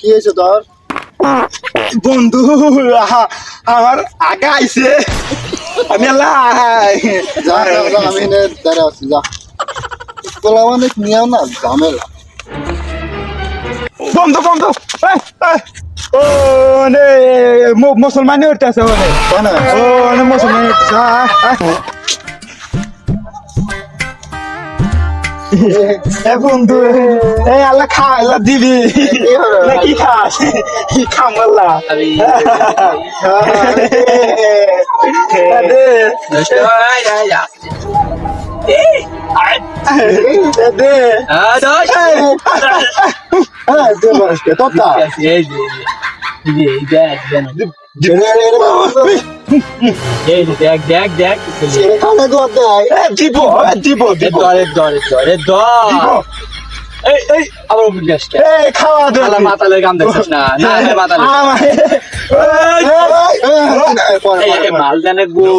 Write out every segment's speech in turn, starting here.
কি হয়েছে তোর? বন্ধু আমার আগা আইছে। আমি আমি আছি, যা। পোলা মানে নিয়েও না, ঝামেলা। বন্ধু বন্ধু ও মুসলমানি উঠতেছে ও মুসলমানি উঠতেছে বন্ধু এ আল্লাহ খা আল্লাহ দিবি না কি খাস খাম আল্লাহ দে দে দে মানুষকে তোরটা ছেড়ে খানে দোয়ার দেয়। এ, দিব এ, দিব দিব। এ খাওয়া দে। মাতালের কাম দেখছিস না। না রে এই, এই, এই, পরে, এই পরে, এই মাল জানে গো।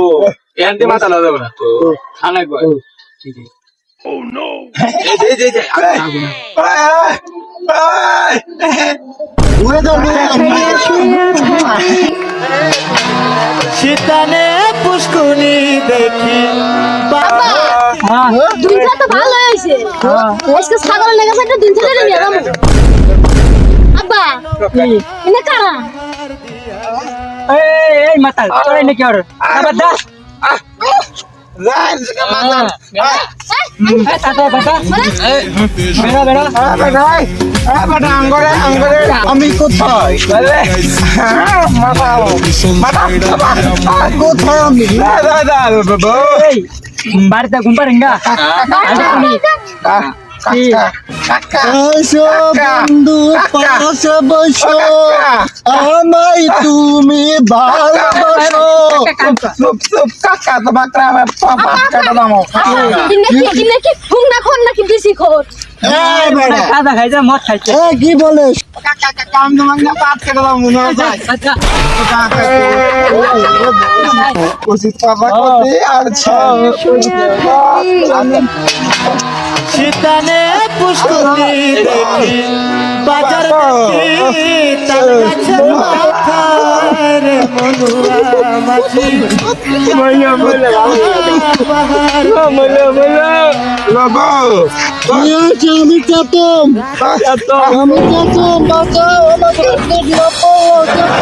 এনতে মাতাল হবে না তো। খানা গো। এই, এই, যাও। শীতানে পুষ্কুনি দেখি। দুইটা তো ভালো হয়েছে। আজকে ছাগলের লেগে একটা দিন ছেড়ে নিয়ে যাব। আব্বা এনে কারা এই মাতাল তোর নাকি আর আবার দা। আমি কোথায় হ্যাঁ, কোথায় বাড়িতে ঘুম পারেঙ্গা কাকা, কাকা, বন্ধু পাশে বসো। আমায় তুমি ভালোবাসো চুপ চুপ কাকা তোমার গ্রামে পাপা কাটা দামো কি না নাকি কি বলিস আচ্ছা আর শীতানে পুষ্কুনি দেখি। বাজার দেখি তাল গাছে মাথার মনুয়া মাঝি মইলা মইলা মইলা মইলা লগো কি আমি চাতম আমি চাতম বাঁচাও আমাকে আমি বাঁচাও